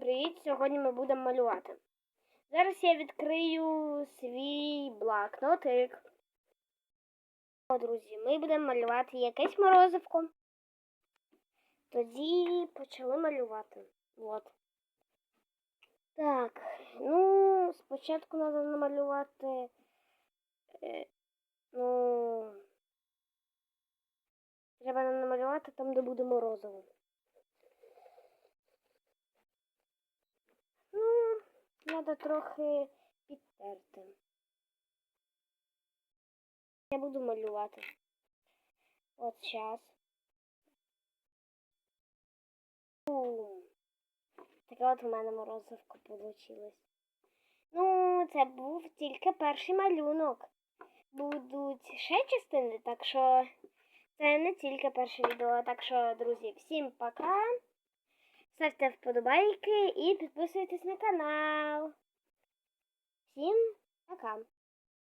Привіт! Сьогодні ми будемо малювати. Зараз я відкрию свій блокнотик. О, друзі, ми будемо малювати якесь морозивко. Тоді почали малювати. От. Так, ну, спочатку треба намалювати. Е, ну. Треба намалювати там, де буде морозиво. Ну, треба трохи підтерти. Я буду малювати. От. Бум. Таке от у мене морозивко вийшло. Ну, це був тільки перший малюнок. Будуть ще частини, так що це не тільки перше відео. Так що, друзі, всім пока. Ставте вподобайки і підписуйтесь на канал. Всім пока!